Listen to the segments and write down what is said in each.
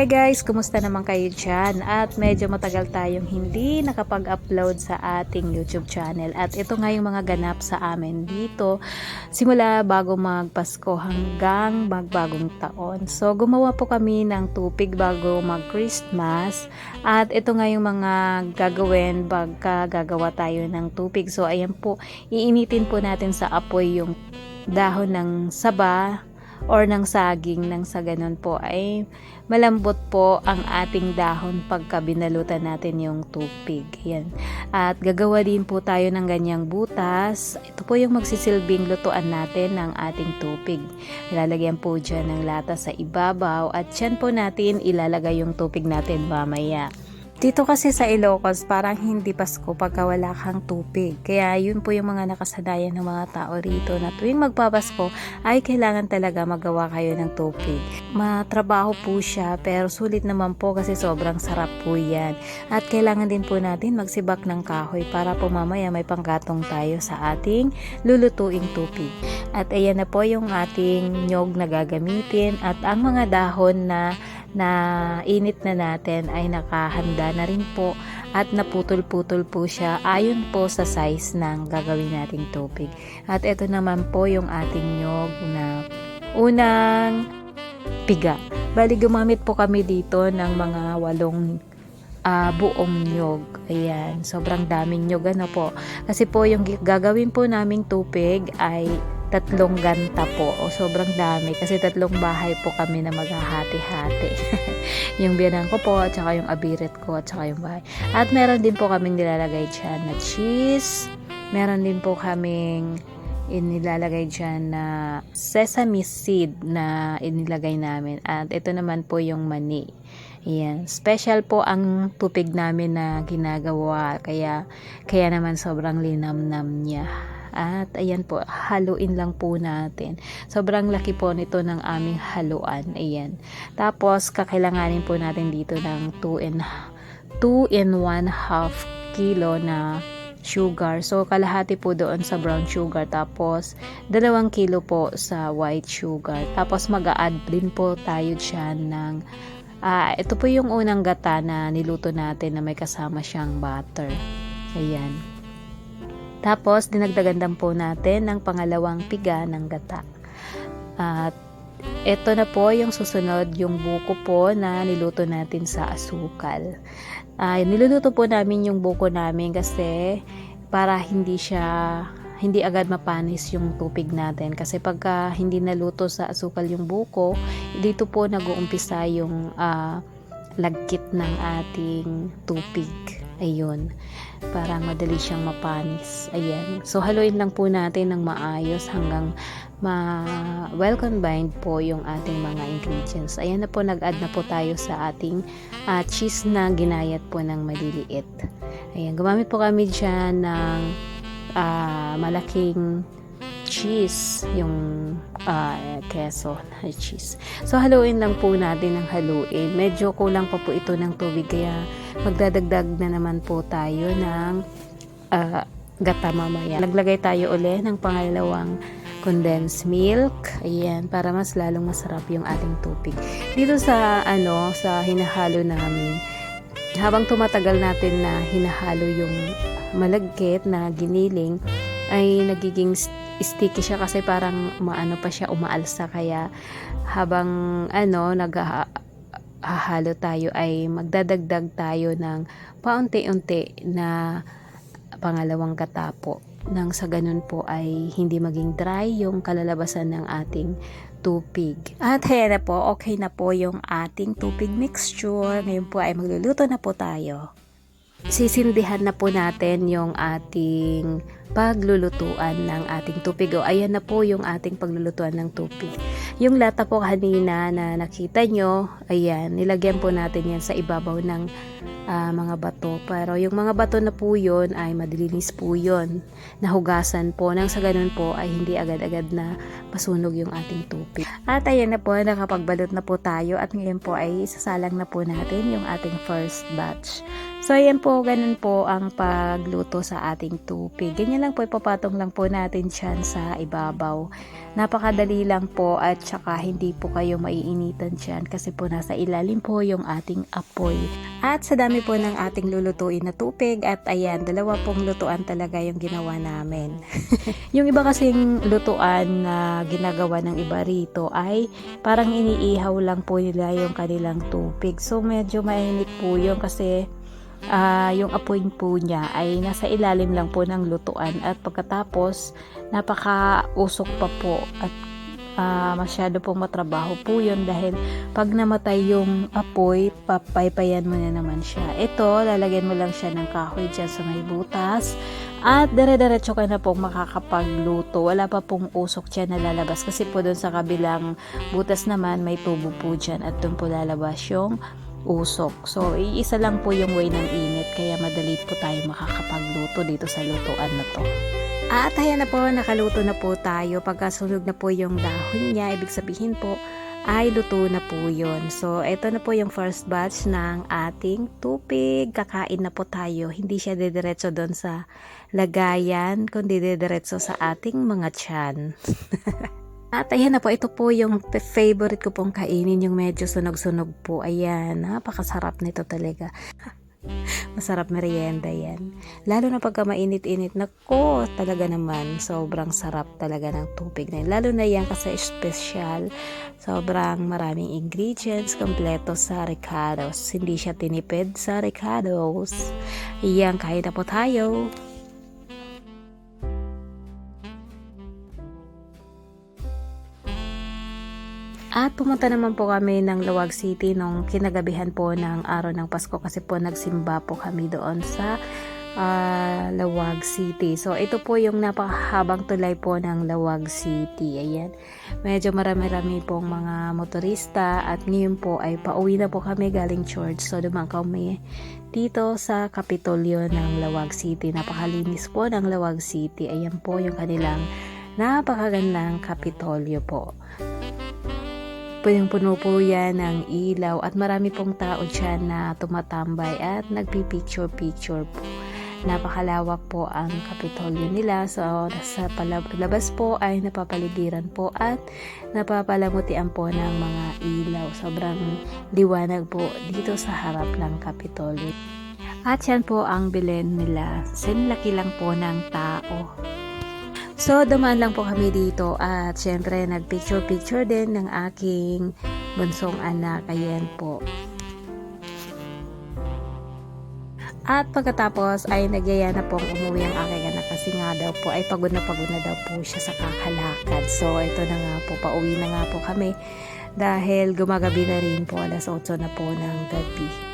Hi guys, kumusta naman kayo dyan? At medyo matagal tayong hindi nakapag-upload sa ating YouTube channel. At ito nga yung mga ganap sa amin dito. Simula bago magpasko hanggang magbagong taon. So gumawa po kami ng tupig bago mag-Christmas. At ito nga yung mga gagawin pagka gagawa tayo ng tupig. So ayan po, iinitin po natin sa apoy yung dahon ng saba or ng saging nang sa ganun po ay malambot po ang ating dahon pagka binalutan natin yung tupig. Yan. At gagawa din po tayo ng ganyang butas. Ito po yung magsisilbing lutuan natin ng ating tupig. Ilalagyan po dyan ng lata sa ibabaw at dyan po natin ilalagay yung tupig natin mamaya. Dito kasi sa Ilocos, parang hindi Pasko pagka wala kang tupig. Kaya yun po yung mga nakasanayan ng mga tao rito na tuwing magpapasko ay kailangan talaga magawa kayo ng tupig. Matrabaho po siya pero sulit naman po kasi sobrang sarap po yan. At kailangan din po natin magsibak ng kahoy para po mamaya may panggatong tayo sa ating lulutuing tupig. At ayan na po yung ating nyog na gagamitin at ang mga dahon na na init na natin ay nakahanda na rin po at naputol-putol po siya ayon po sa size ng gagawin nating tubig. At ito naman po yung ating nyog na unang piga. Bali gumamit po kami dito ng mga walong ah, buong nyog. Ayan, sobrang daming nyog ano po. Kasi po yung gagawin po naming tupig ay tatlong ganta po. O sobrang dami kasi tatlong bahay po kami na maghahati-hati. yung biyanan ko po at saka yung abiret ko at saka yung bahay. At meron din po kaming nilalagay dyan na cheese. Meron din po kaming inilalagay dyan na sesame seed na inilagay namin. At ito naman po yung mani. Ayan. Special po ang tupig namin na ginagawa. Kaya, kaya naman sobrang linamnam niya. At ayan po, haluin lang po natin. Sobrang laki po nito ng aming haluan. Ayan. Tapos, kakailanganin po natin dito ng 2 and 2 and 1 half kilo na sugar. So, kalahati po doon sa brown sugar. Tapos, dalawang kilo po sa white sugar. Tapos, mag-a-add din po tayo dyan ng ah, ito po yung unang gata na niluto natin na may kasama siyang butter. Ayan. Tapos, dinagdagan din po natin ng pangalawang piga ng gata. At ito na po yung susunod, yung buko po na niluto natin sa asukal. Ay, niluluto po namin yung buko namin kasi para hindi siya hindi agad mapanis yung tupig natin kasi pagka hindi naluto sa asukal yung buko dito po nag-uumpisa yung ah, lagkit ng ating tupig ayun. Para madali siyang mapanis. Ayan. So haluin lang po natin ng maayos hanggang ma well combined po yung ating mga ingredients. Ayan na po nag-add na po tayo sa ating ah, cheese na ginayat po ng maliliit. Ayan. Gumamit po kami dyan ng ah, malaking cheese yung ah, keso na cheese. So haluin lang po natin ng haluin. Medyo kulang pa po ito ng tubig kaya magdadagdag na naman po tayo ng ah, gata mamaya. Naglagay tayo uli ng pangalawang condensed milk. Ayan, para mas lalong masarap yung ating tubig. Dito sa ano, sa hinahalo namin, habang tumatagal natin na hinahalo yung malagkit na giniling, ay nagiging st- sticky siya kasi parang maano pa siya umaalsa kaya habang ano naghahalo tayo ay magdadagdag tayo ng paunti-unti na pangalawang katapo nang sa ganun po ay hindi maging dry yung kalalabasan ng ating tupig. At ayan na po, okay na po yung ating tupig mixture. Ngayon po ay magluluto na po tayo sisindihan na po natin yung ating paglulutuan ng ating tupig. O, ayan na po yung ating paglulutuan ng tupig. Yung lata po kanina na nakita nyo, ayan, nilagyan po natin yan sa ibabaw ng ah, mga bato. Pero yung mga bato na po yun ay madilinis po yun. Nahugasan po. Nang sa ganun po ay hindi agad-agad na masunog yung ating tupig. At ayan na po, nakapagbalot na po tayo at ngayon po ay sasalang na po natin yung ating first batch So, ayan po, ganun po ang pagluto sa ating tupig. Ganyan lang po, ipapatong lang po natin siyan sa ibabaw. Napakadali lang po at saka hindi po kayo maiinitan siyan kasi po nasa ilalim po yung ating apoy. At sa dami po ng ating lulutuin na tupig at ayan, dalawa pong lutuan talaga yung ginawa namin. yung iba kasing lutuan na ginagawa ng iba rito ay parang iniihaw lang po nila yung kanilang tupig. So medyo mainit po yun kasi ah, yung apoy po niya ay nasa ilalim lang po ng lutuan at pagkatapos napaka-usok pa po at ah, masyado pong matrabaho po yun dahil pag namatay yung apoy, papaypayan mo na naman siya. Ito, lalagyan mo lang siya ng kahoy dyan sa may butas at dire-diretso ka na pong makakapagluto. Wala pa pong usok dyan na lalabas kasi po doon sa kabilang butas naman may tubo po dyan at doon po lalabas yung usok. So, iisa lang po yung way ng init kaya madali po tayo makakapagluto dito sa lutuan na to. At ayan na po, nakaluto na po tayo. Pagkasunog na po yung dahon niya, ibig sabihin po ay luto na po yun. So, ito na po yung first batch ng ating tupig. Kakain na po tayo. Hindi siya didiretso doon sa lagayan, kundi didiretso sa ating mga tiyan. At ayan na po, ito po yung favorite ko pong kainin, yung medyo sunog-sunog po. Ayan, napakasarap nito talaga. Masarap merienda yan. Lalo na pagka mainit-init, nako, talaga naman, sobrang sarap talaga ng tubig na yan. Lalo na yan kasi special, sobrang maraming ingredients, kompleto sa Ricardo's. Hindi siya tinipid sa Ricardo's. Iyan, kain na po tayo. At pumunta naman po kami ng Lawag City nung kinagabihan po ng araw ng Pasko kasi po nagsimba po kami doon sa ah, Lawag City. So ito po yung napakahabang tulay po ng Lawag City. Ayan. Medyo marami-rami pong mga motorista at ngayon po ay pauwi na po kami galing church. So dumaan kami dito sa Kapitolyo ng Lawag City. Napakalinis po ng Lawag City. Ayan po yung kanilang napakagandang Kapitolyo po. Punong-puno po yan ng ilaw at marami pong tao dyan na tumatambay at nagpipicture-picture po. Napakalawak po ang kapitolyo nila. So, sa palab- labas po ay napapaligiran po at napapalamutian po ng mga ilaw. Sobrang liwanag po dito sa harap ng kapitolyo. At yan po ang bilen nila. Sinlaki lang po ng tao. So, dumaan lang po kami dito at syempre nagpicture-picture din ng aking bunsong anak. Ayan po. At pagkatapos ay nagyaya na pong umuwi ang aking anak kasi nga daw po ay pagod na pagod na daw po siya sa kakalakad. So, ito na nga po, pauwi na nga po kami dahil gumagabi na rin po, alas 8 na po ng gabi.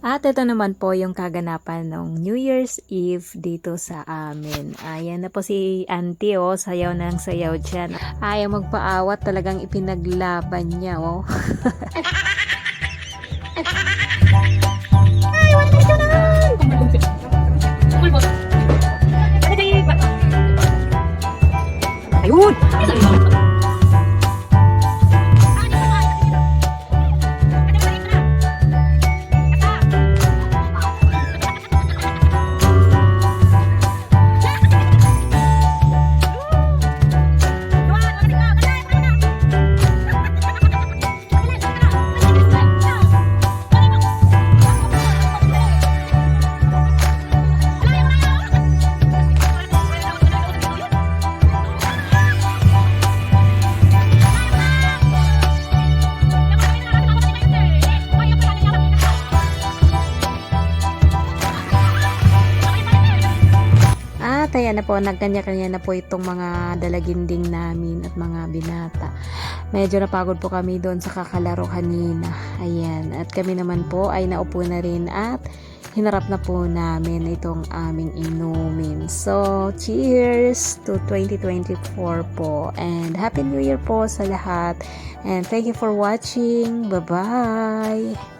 At ito naman po yung kaganapan ng New Year's Eve dito sa amin. Ayan na po si auntie oh, sayaw ng sayaw dyan. Ayaw magpaawat, talagang ipinaglaban niya oh. Ayan na po, nagkanya-kanya na po itong mga dalaginding namin at mga binata. Medyo napagod po kami doon sa kakalaro kanina. Ayan, at kami naman po ay naupo na rin at hinarap na po namin itong aming inumin. So, cheers to 2024 po. And Happy New Year po sa lahat. And thank you for watching. Bye-bye!